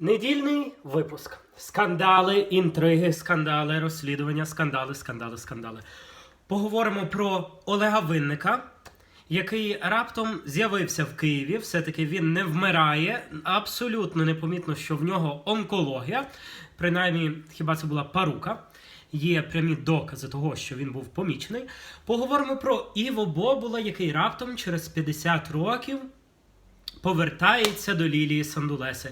Недільний випуск. Скандали, інтриги, скандали, розслідування, скандали, скандали, скандали. Поговоримо про Олега Винника, який раптом з'явився в Києві. Все-таки він не вмирає. Абсолютно непомітно, що в нього онкологія. Принаймні, хіба це була парука. Є прямі докази того, що він був помічений. Поговоримо про Іво Бобула, який раптом через 50 років повертається до Лілії Сандулеси.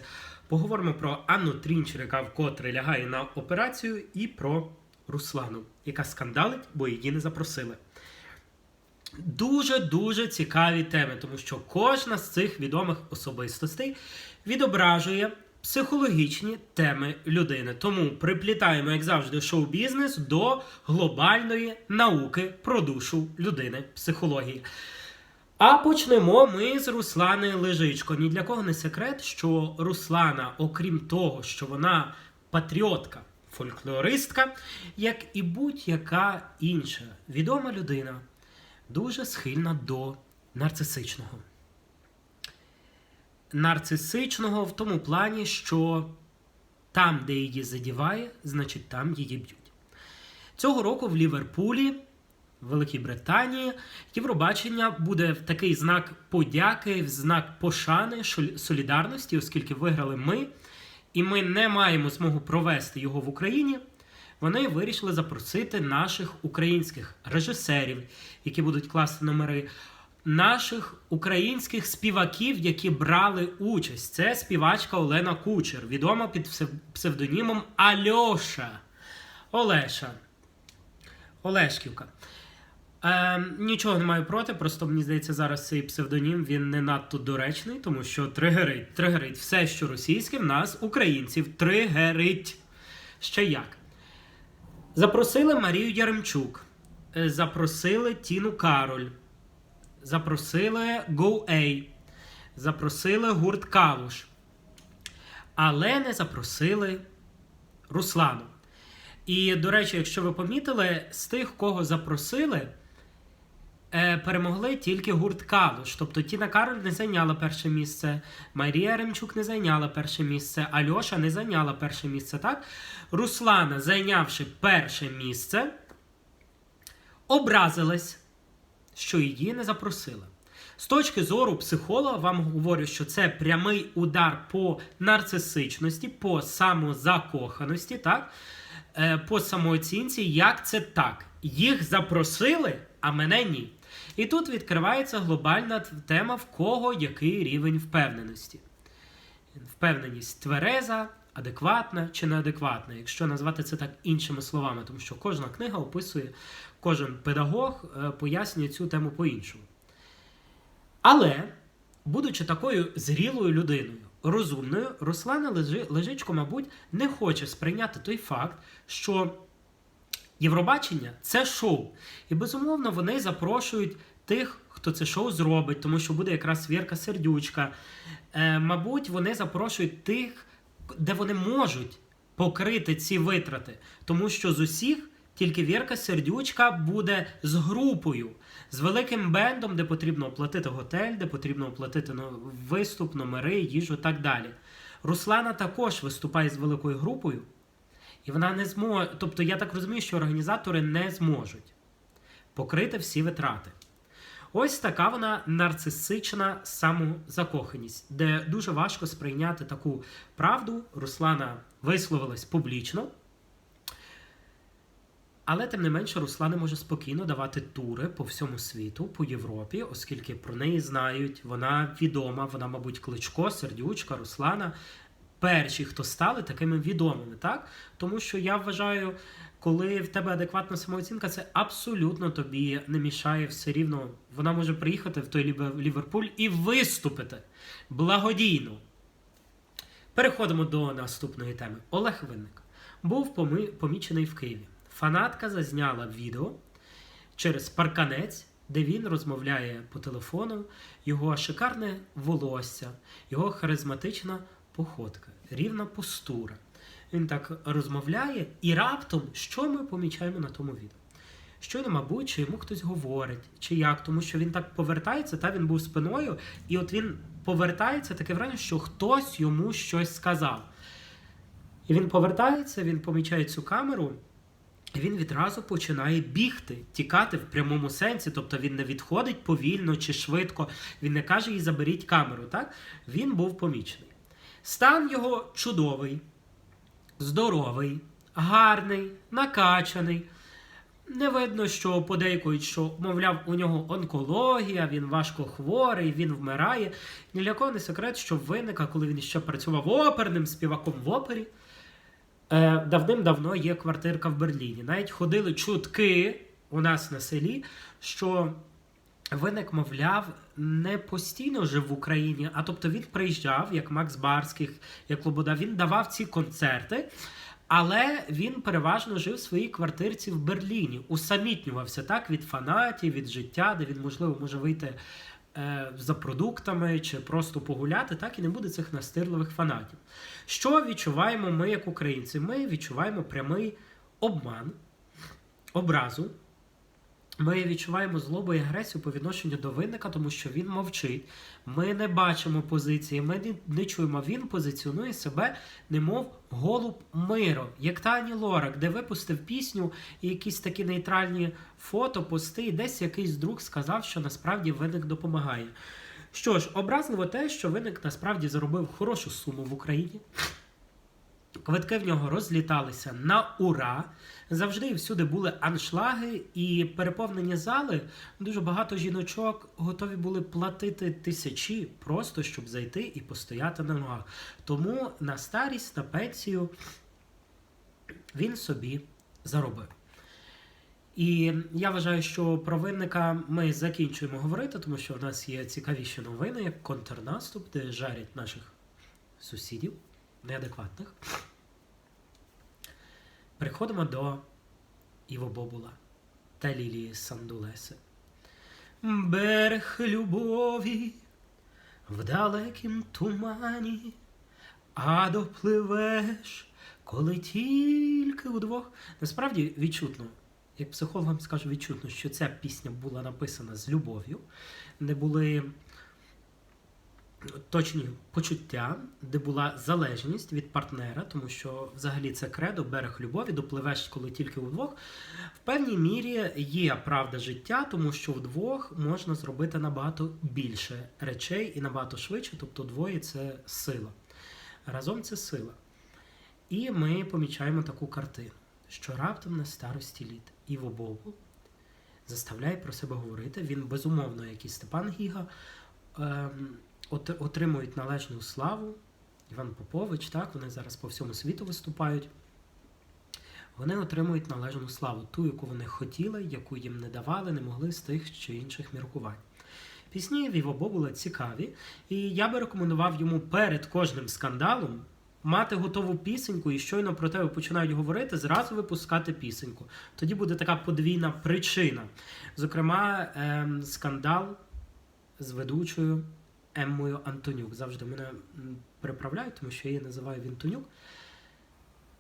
Поговоримо про Анну Трінчер, яка вкотре лягає на операцію, і про Руслану, яка скандалить, бо її не запросили. Дуже дуже цікаві теми, тому що кожна з цих відомих особистостей відображує психологічні теми людини. Тому приплітаємо, як завжди, шоу-бізнес до глобальної науки про душу людини, психології. А почнемо ми з Руслани Лежичко. Ні для кого не секрет, що Руслана, окрім того, що вона патріотка, фольклористка, як і будь-яка інша відома людина, дуже схильна до нарцисичного. Нарцисичного в тому плані, що там, де її задіває, значить там її б'ють. Цього року в Ліверпулі Великій Британії Євробачення буде в такий знак подяки, в знак пошани, солідарності, оскільки виграли ми, і ми не маємо змогу провести його в Україні. Вони вирішили запросити наших українських режисерів, які будуть класти номери, наших українських співаків, які брали участь. Це співачка Олена Кучер, відома під псевдонімом Альоша. Олеша. Олешківка. Е, нічого не маю проти, просто мені здається, зараз цей псевдонім він не надто доречний, тому що тригерить, тригерить все, що російське, в нас, українців, тригерить. Ще як. Запросили Марію Яремчук, е, запросили Тіну Кароль, запросили Go-A, запросили гурт Калуш, але не запросили Руслану. І, до речі, якщо ви помітили, з тих, кого запросили, перемогли тільки гурт Калуш. Тобто Тіна Кароль не зайняла перше місце, Марія Ремчук не зайняла перше місце, Альоша не зайняла перше місце. Так? Руслана, зайнявши перше місце, образилась, що її не запросили. З точки зору психолога, вам говорю, що це прямий удар по нарцисичності, по самозакоханості, так? Е, по самооцінці, як це так? Їх запросили, а мене ні. І тут відкривається глобальна тема, в кого який рівень впевненості. Впевненість твереза, адекватна чи неадекватна, якщо назвати це так іншими словами, тому що кожна книга описує, кожен педагог е, пояснює цю тему по-іншому. Але, будучи такою зрілою людиною, розумною, Руслана Лежи- Лежичко, мабуть, не хоче сприйняти той факт, що Євробачення це шоу. І безумовно вони запрошують тих, хто це шоу зробить, тому що буде якраз Вірка Сердючка. Е, мабуть, вони запрошують тих, де вони можуть покрити ці витрати. Тому що з усіх тільки Вірка Сердючка буде з групою, з великим бендом, де потрібно оплатити готель, де потрібно оплатити ну, виступ, номери, їжу і так далі. Руслана також виступає з великою групою. І вона не зможе. Тобто, я так розумію, що організатори не зможуть покрити всі витрати. Ось така вона нарцисична самозакоханість, де дуже важко сприйняти таку правду. Руслана висловилась публічно. Але тим не менше, Руслана може спокійно давати тури по всьому світу, по Європі, оскільки про неї знають. Вона відома, вона, мабуть, кличко, сердючка, Руслана. Перші, хто стали такими відомими, так? Тому що я вважаю, коли в тебе адекватна самооцінка, це абсолютно тобі не мішає все рівно. Вона може приїхати в той Ліверпуль і виступити благодійно. Переходимо до наступної теми. Олег Винник був помічений в Києві. Фанатка зазняла відео через парканець, де він розмовляє по телефону, його шикарне волосся, його харизматична походка, рівна постура. Він так розмовляє, і раптом, що ми помічаємо на тому відео? Щойно, мабуть, чи йому хтось говорить, чи як, тому що він так повертається, та він був спиною, і от він повертається таке враження, що хтось йому щось сказав. І він повертається, він помічає цю камеру, і він відразу починає бігти, тікати в прямому сенсі. Тобто він не відходить повільно чи швидко, він не каже їй заберіть камеру. Так? Він був помічений. Стан його чудовий, здоровий, гарний, накачаний. Не видно, що подейкують, що, мовляв, у нього онкологія, він важко хворий, він вмирає. Ні для кого не секрет, що виника, коли він ще працював оперним співаком в опері, е, давним-давно є квартирка в Берліні. Навіть ходили чутки у нас на селі, що виник, мовляв, не постійно жив в Україні, а тобто він приїжджав, як Макс Барських, як Лобода, він давав ці концерти. Але він переважно жив в своїй квартирці в Берліні, усамітнювався так від фанатів, від життя, де він, можливо, може вийти е, за продуктами чи просто погуляти, так і не буде цих настирливих фанатів. Що відчуваємо ми, як українці? Ми відчуваємо прямий обман, образу. Ми відчуваємо злобу і агресію по відношенню до винника, тому що він мовчить. Ми не бачимо позиції, ми не, чуємо. Він позиціонує себе, немов голуб миру, як Тані Лорак, де випустив пісню і якісь такі нейтральні фото, пости, і десь якийсь друг сказав, що насправді виник допомагає. Що ж, образливо те, що виник насправді заробив хорошу суму в Україні. Квитки в нього розліталися на ура. Завжди і всюди були аншлаги і переповнені зали. Дуже багато жіночок готові були платити тисячі просто, щоб зайти і постояти на ногах. Тому на старість, на пенсію він собі заробив. І я вважаю, що про винника ми закінчуємо говорити, тому що в нас є цікавіші новини, як контрнаступ, де жарять наших сусідів неадекватних. Приходимо до Іво Бобула та Лілії Сандулеси. Берег любові в далекім тумані, а допливеш, коли тільки удвох. Насправді відчутно, як психологам скажу, відчутно, що ця пісня була написана з любов'ю, не були точні почуття, де була залежність від партнера, тому що взагалі це кредо, берег любові, допливеш, коли тільки удвох. В певній мірі є правда життя, тому що вдвох можна зробити набагато більше речей і набагато швидше, тобто двоє це сила. Разом це сила. І ми помічаємо таку картину, що раптом на старості літ Іво Бобул заставляє про себе говорити. Він безумовно, як і Степан Гіга. Ем, отримують належну славу. Іван Попович, так, вони зараз по всьому світу виступають. Вони отримують належну славу, ту, яку вони хотіли, яку їм не давали, не могли з тих чи інших міркувань. Пісні Віво були цікаві, і я би рекомендував йому перед кожним скандалом мати готову пісеньку, і щойно про тебе починають говорити, зразу випускати пісеньку. Тоді буде така подвійна причина. Зокрема, ем, скандал з ведучою Еммою Антонюк. Завжди мене переправляють, тому що я її називаю Вінтонюк.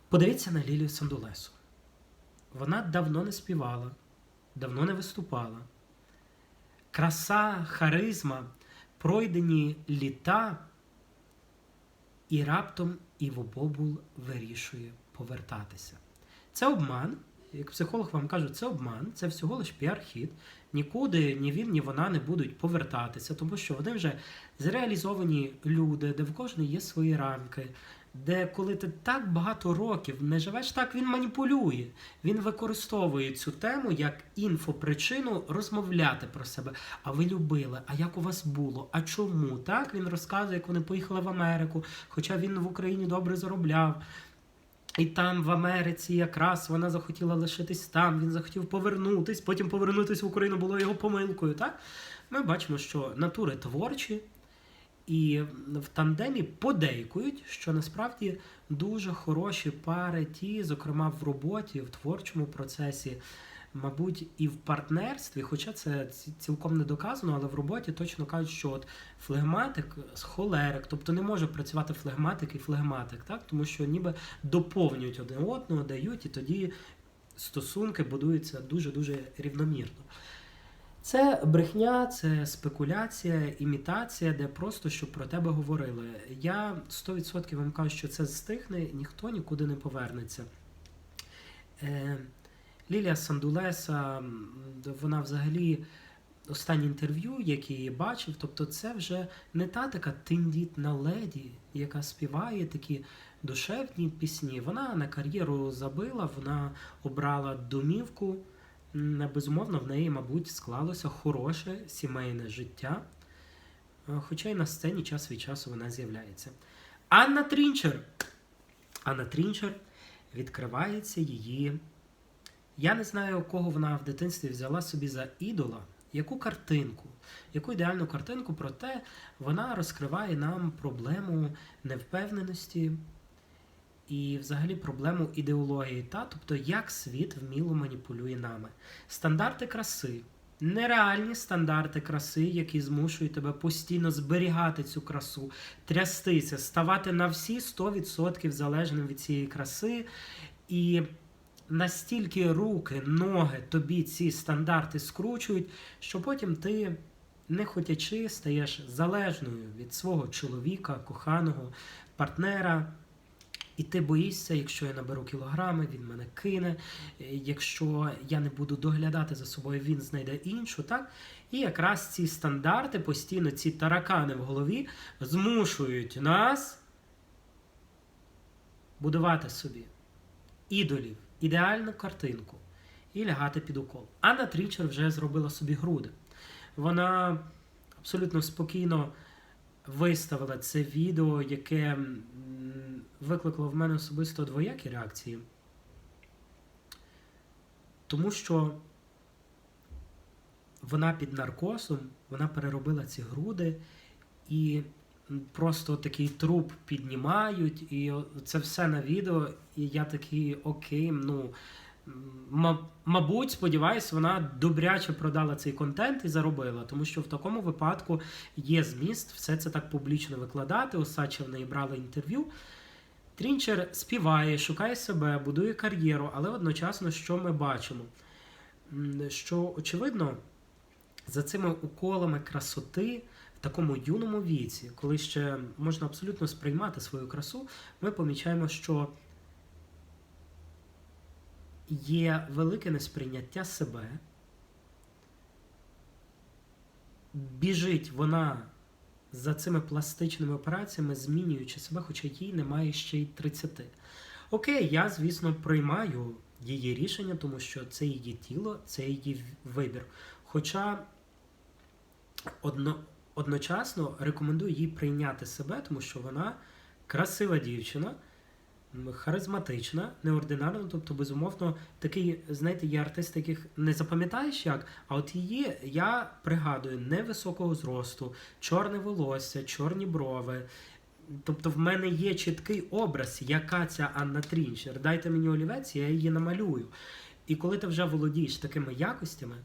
Подивіться на Лілію Сандулесу. Вона давно не співала, давно не виступала. Краса, харизма, пройдені літа, і раптом Іво вирішує повертатися. Це обман. Як психолог вам кажу, це обман, це всього лиш піар-хід. Нікуди ні він, ні вона не будуть повертатися, тому що вони вже зреалізовані люди, де в кожної є свої рамки, де коли ти так багато років не живеш, так він маніпулює. Він використовує цю тему як інфопричину розмовляти про себе. А ви любили, а як у вас було? А чому? Так він розказує, як вони поїхали в Америку, хоча він в Україні добре заробляв. І там, в Америці, якраз вона захотіла лишитись там, він захотів повернутись, потім повернутись в Україну було його помилкою. Так? Ми бачимо, що натури творчі, і в тандемі подейкують, що насправді дуже хороші пари, ті, зокрема в роботі, в творчому процесі, мабуть, і в партнерстві, хоча це цілком не доказано, але в роботі точно кажуть, що от флегматик з холерик, тобто не може працювати флегматик і флегматик, так? тому що ніби доповнюють один одного, дають, і тоді стосунки будуються дуже-дуже рівномірно. Це брехня, це спекуляція, імітація, де просто щоб про тебе говорили. Я 100% вам кажу, що це стихне, ніхто нікуди не повернеться. Е, Лілія Сандулеса, вона взагалі останнє інтерв'ю, яке я бачив, тобто це вже не та така тендітна леді, яка співає такі душевні пісні. Вона на кар'єру забила, вона обрала домівку. Безумовно, в неї, мабуть, склалося хороше сімейне життя. Е, Хоча й на сцені час від часу вона з'являється. Анна Трінчер. Анна Трінчер відкривається її. Я не знаю, кого вона в дитинстві взяла собі за ідола, яку картинку, яку ідеальну картинку, проте вона розкриває нам проблему невпевненості і взагалі проблему ідеології, та, тобто як світ вміло маніпулює нами. Стандарти краси. Нереальні стандарти краси, які змушують тебе постійно зберігати цю красу, трястися, ставати на всі 100% залежним від цієї краси. І настільки руки, ноги тобі ці стандарти скручують, що потім ти, не хотячи, стаєш залежною від свого чоловіка, коханого, партнера. І ти боїшся, якщо я наберу кілограми, він мене кине. Якщо я не буду доглядати за собою, він знайде іншу, так? І якраз ці стандарти, постійно ці таракани в голові змушують нас будувати собі ідолів, ідеальну картинку і лягати під укол. Анна Трічер вже зробила собі груди. Вона абсолютно спокійно виставила це відео, яке викликало в мене особисто двоякі реакції. Тому що вона під наркозом, вона переробила ці груди і просто такий труп піднімають, і це все на відео. І я такий окей, ну. Мабуть, сподіваюсь, вона добряче продала цей контент і заробила, тому що в такому випадку є зміст все це так публічно викладати. Осача в неї брала інтерв'ю. Трінчер співає, шукає себе, будує кар'єру, але одночасно, що ми бачимо? Що, очевидно, за цими уколами красоти такому юному віці, коли ще можна абсолютно сприймати свою красу, ми помічаємо, що є велике несприйняття себе. Біжить вона за цими пластичними операціями, змінюючи себе, хоча їй немає ще й 30. Окей, я, звісно, приймаю її рішення, тому що це її тіло, це її вибір. Хоча одно, одночасно рекомендую їй прийняти себе, тому що вона красива дівчина, харизматична, неординарна. Тобто, безумовно, такий, знаєте, є артисти, яких не запам'ятаєш як, а от її я пригадую невисокого зросту, чорне волосся, чорні брови. Тобто в мене є чіткий образ, яка ця Анна Трінчер. Дайте мені олівець, я її намалюю. І коли ти вже володієш такими якостями,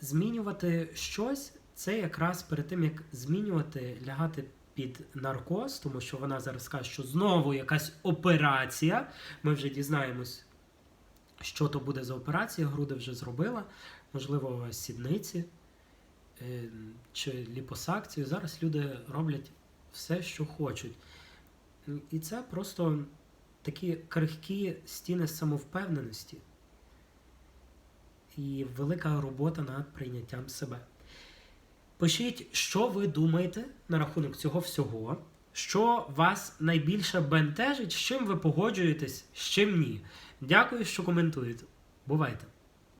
змінювати щось це якраз перед тим, як змінювати, лягати під наркоз, тому що вона зараз каже, що знову якась операція. Ми вже дізнаємось, що то буде за операція. Груди вже зробила, можливо, сідниці е, чи ліпосакцію. Зараз люди роблять все, що хочуть. І це просто такі крихкі стіни самовпевненості і велика робота над прийняттям себе. Пишіть, що ви думаєте на рахунок цього всього, що вас найбільше бентежить, з чим ви погоджуєтесь, з чим ні. Дякую, що коментуєте. Бувайте!